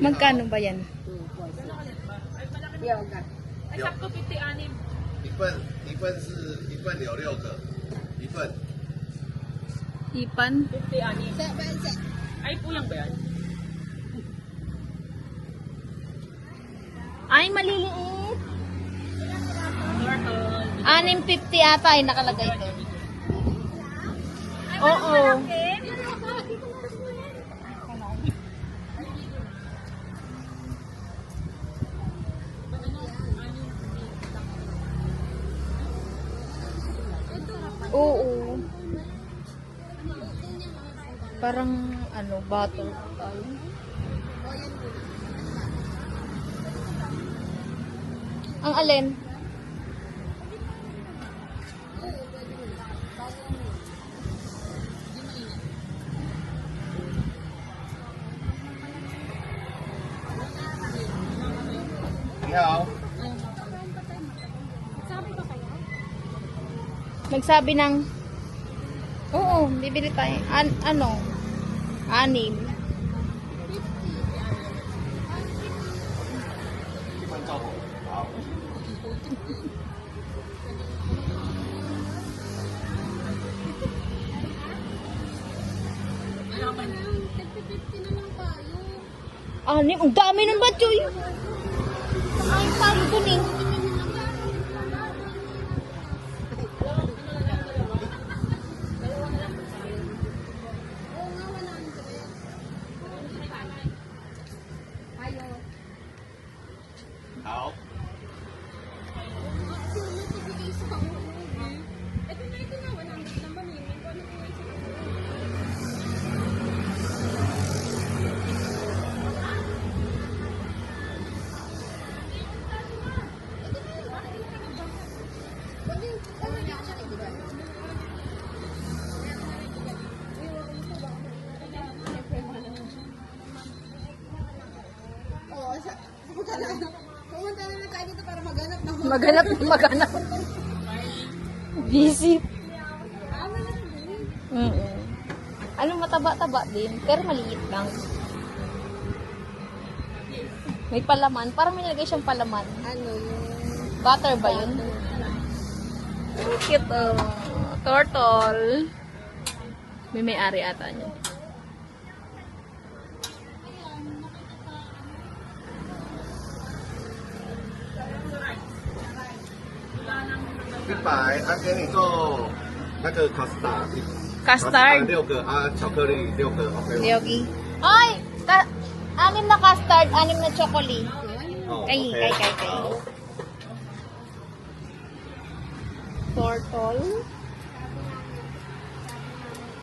Magkano ba yan? 六个， Ay, sakto 56. 一份一份是一份有六个，一份 Ipan? 56. 这分享。 Ay, puyang ba yan? Ay, maliliit. Turtle. 6.50 ata ay nakalagay doon. Oo. Oo. Parang ano, bottle tayo. Ang alin? 你 nagsabi ng oo, bibili tayo an, ano anim Ano, ang dami ng batyo. Ay, paano dun eh. Out. Maghanap na maganap. Busy. ano din. Mm Ano, mataba-taba din. Pero maliit lang. May palaman. Parang may nilagay siyang palaman. Ano yung... Butter ba yun? Cute oh. Turtle. May may-ari ata niya. 아, 一百，他给你做那个 custard， Custard. 六个啊，巧克力六个，OK 吗？ Yogi. Ay! Ka anim na custard, anim na chocolate. 哦 Kay, OK kay, kay, kay. 好 Turtle.